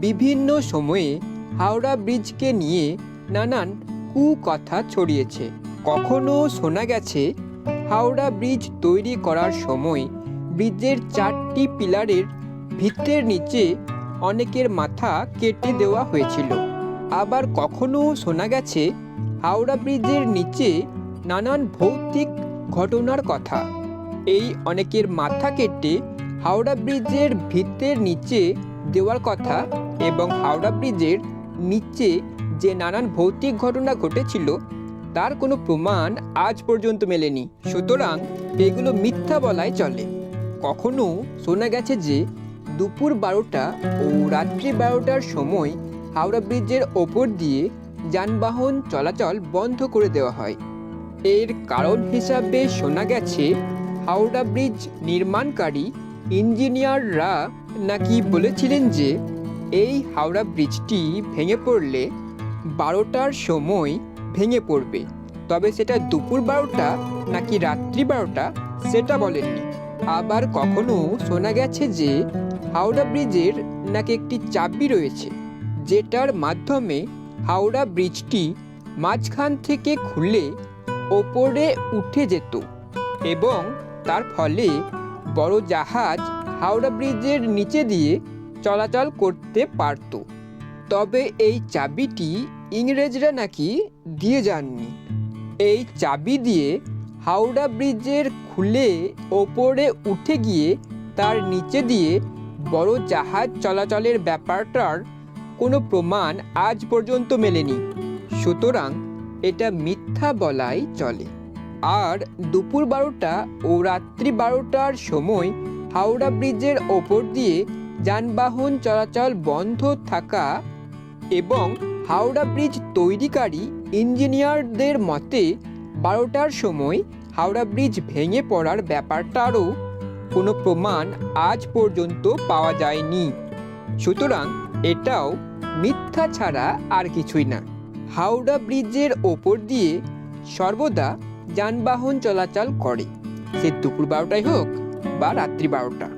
বিভিন্ন সময়ে হাওড়া ব্রিজকে নিয়ে নানান কুকথা ছড়িয়েছে। কখনো শোনা গেছে, হাওড়া ব্রিজ তৈরি করার সময় ব্রিজের চারটি পিলারের ভিতের নিচে অনেকের মাথা কেটে দেওয়া হয়েছিল। আবার কখনো শোনা গেছে, হাওড়া ব্রিজের নিচে নানান ভৌতিক ঘটনার কথা। এই অনেকের মাথা কেটে হাওড়া ব্রিজের ভিতের নিচে দেওয়ার কথা এবং হাওড়া ব্রিজের নিচে যে নানান ভৌতিক ঘটনা ঘটেছিল, তার কোনো প্রমাণ আজ পর্যন্ত মেলেনি। সুতরাং এগুলো মিথ্যা বলাই চলে। কখনো শোনা গেছে যে দুপুর বারোটা ও রাত্রি বারোটার সময় হাওড়া ব্রিজের ওপর দিয়ে যানবাহন চলাচল বন্ধ করে দেওয়া হয়। এর কারণ হিসাবে শোনা গেছে, হাওড়া ব্রিজ নির্মাণকারী ইঞ্জিনিয়াররা নাকি বলেছিলেন যে এই হাওড়া ব্রিজটি ভেঙে পড়লে বারোটার সময় ভেঙে পড়বে। তবে সেটা দুপুর বারোটা নাকি রাত্রি বারোটা সেটা বলেননি। আবার কখনো শোনা গেছে যে হাওড়া ব্রিজের নাকি একটি চাবি রয়েছে, যেটার মাধ্যমে হাওড়া ব্রিজটি মাঝখান থেকে খুলে ওপরে উঠে যেত এবং তার ফলে বড় জাহাজ হাওড়া ব্রিজের নিচে দিয়ে চলাচল করতে পারত। তবে এই চাবিটি ইংরেজরা নাকি দিয়ে যাননি। এই চাবি দিয়ে হাওড়া ব্রিজের খুলে ওপরে উঠে গিয়ে তার নিচে দিয়ে বড় জাহাজ চলাচলের ব্যাপারটার কোনো প্রমাণ আজ পর্যন্ত মেলেনি। সুতরাং এটা মিথ্যা বলাই চলে। আর দুপুর বারোটা ও রাত্রি বারোটার সময় হাওড়া ব্রিজের ওপর দিয়ে যানবাহন চলাচল বন্ধ থাকা এবং হাওড়া ব্রিজ তৈরিকারী ইঞ্জিনিয়ারদের মতে বারোটার সময় হাওড়া ব্রিজ ভেঙে পড়ার ব্যাপারটারও কোনো প্রমাণ আজ পর্যন্ত পাওয়া যায়নি। সুতরাং এটাও মিথ্যা ছাড়া আর কিছুই না। হাওড়া ব্রিজের ওপর দিয়ে সর্বদা যানবাহন চলাচল করে। সে দুপুর বারোটাই হোক বা রাত্রি বারোটা।